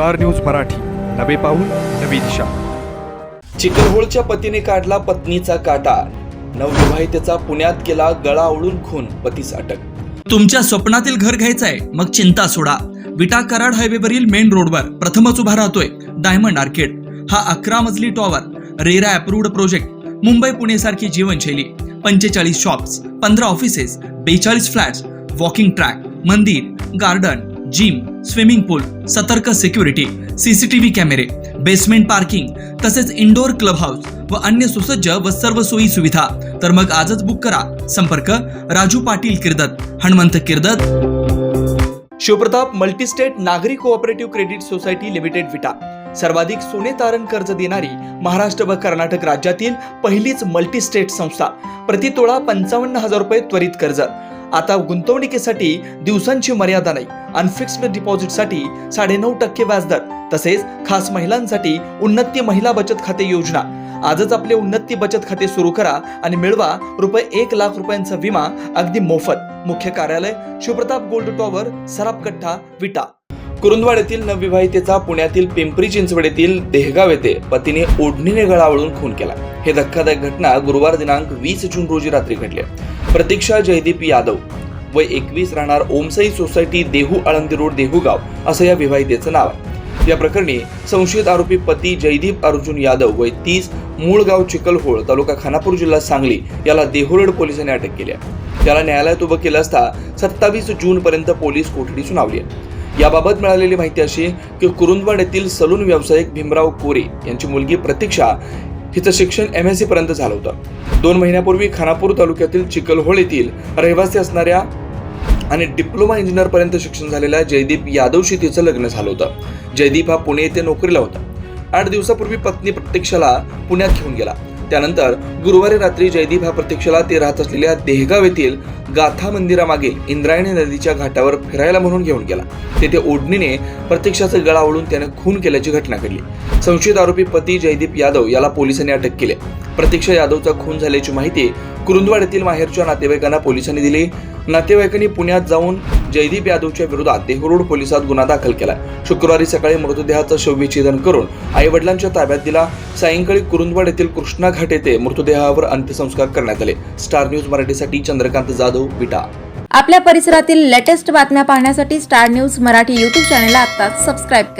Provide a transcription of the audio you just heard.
Star news Marathi. नवे पाऊल नवी दिशा. चिकलहोळच्या पतीने काढला पत्नीचा काटा. नवविवाहितेचा पुण्यात केला गळा आवळून खून पतीस अटक. तुमच्या स्वप्नातील घर घ्यायचंय मग चिंता सोडा. विटा कराड हायवेवरील मेन रोडवर प्रथमच उभा राहतोय डायमंड आर्केड. हा अकरा मजली tower RERA approved project Mumbai Pune सारखी जीवनशैली. पंचेचाळीस शॉप्स पंधरा ऑफिसेस बेचाळीस फ्लॅट्स वॉकिंग ट्रॅक मंदिर गार्डन जिम स्विमिंग पूल सतर्क सिक्युरिटी सीसीटीव्ही कॅमेरे बेसमेंट पार्किंग तसेच इंडोर क्लब हाऊस व अन्य सुसज्ज व सर्व सोयी सुविधा. तर मग आजच बुक करा. संपर्क राजू पाटील किर्दत हनुमंत किर्दत. शिवप्रताप मल्टीस्टेट नागरी cooperative credit society limited Vita. सर्वाधिक सोने तारण कर्ज देणारी महाराष्ट्र व कर्नाटक राज्यातील पहिलीच मल्टीस्टेट संस्था. प्रतितोळा पंचावन्न हजार रुपये त्वरित कर्ज. आता गुंतवणुकीसाठी दिवसांची मर्यादा नाही. अनफिक्स्ड डिपॉझिटसाठी साडेनऊ टक्के व्याजदर तसेच खास महिलांसाठी उन्नती महिला बचत खाते योजना. आजच आपले उन्नती बचत खाते सुरू करा आणि मिळवा रुपये एक लाख रुपयांचा विमा अगदी मोफत. मुख्य कार्यालय शिवप्रताप गोल्ड टॉवर सरापकट्टा विटा. कुरुंदवाड येथील नवविवाहितेचा पुण्यातील पिंपरी चिंचवड येथील देहगाव येथे पतीने ओढणीने गळावळून खून केला. हे धक्कादायक घटना गुरुवार दिनांक वीस जून रोजी रात्री घडली. प्रतीक्षा जयदीप यादव वय एकवीस राहणार ओमसाई सोसायटी देहू आळंदी रोड देहूगाव असं या विवाहितेचं नाव आहे. या प्रकरणी संशयित आरोपी पती जयदीप अर्जुन यादव वय तीस मूळ गाव चिकलहोळ तालुका खानापूर जिल्हा सांगली याला देहुरड पोलिसांनी अटक केली आहे. त्याला न्यायालयात उभं केलं असता सत्तावीस जून पर्यंत पोलीस कोठडी सुनावली आहे. याबाबत मिळालेली माहिती अशी की कुरुंदवाड येथील सलून व्यावसायिक भीमराव कोरे यांची मुलगी प्रतीक्षा तिचं शिक्षण एम एस सी पर्यंत झालं होतं. दोन महिन्यापूर्वी खानापूर तालुक्यातील चिकलहोळ येथील रहिवासी असणाऱ्या आणि डिप्लोमा इंजिनियरपर्यंत शिक्षण झालेल्या जयदीप यादवशी तिचं लग्न झालं होतं. जयदीप हा पुणे येथे नोकरीला होता. आठ दिवसापूर्वी पत्नी प्रत्यक्षाला पुण्यात घेऊन गेला. त्यानंतर गुरुवारी रात्री जयदीप हा प्रत्यक्षाला ते राहत असलेल्या देहगाव येथील गाथा मंदिरामागील इंद्रायणी नदीच्या घाटावर फिरायला म्हणून घेऊन गेला. तेथे ओढणीने प्रत्यक्षाचा गळा ओढून त्याने खून केल्याची घटना घडली. संशयित आरोपी पती जयदीप यादव याला पोलिसांनी अटक केली. प्रतीक्षा यादवचा खून झाल्याची माहिती कुरुंदवाड येथील माहेरच्या नातेवाईकांना पोलिसांनी दिली. नातेवाईकांनी पुण्यात जाऊन जयदीप यादवच्या विरोधात देहरोड पोलिसात गुन्हा दाखल केला शुक्रवारी सकाळी मृतदेहाचं शवविच्छेदन करून आई वडिलांच्या ताब्यात दिला. सायंकाळी कुरुंदवाड येथील कृष्णा घाट येथे मृतदेहावर अंत्यसंस्कार करण्यात आले. स्टार न्यूज मराठीसाठी चंद्रकांत जाधव विटा. आपल्या परिसरातील लेटेस्ट बातम्या पाहण्यासाठी स्टार न्यूज मराठी यूट्यूब चॅनलला आत्ताच सबस्क्राईब करा.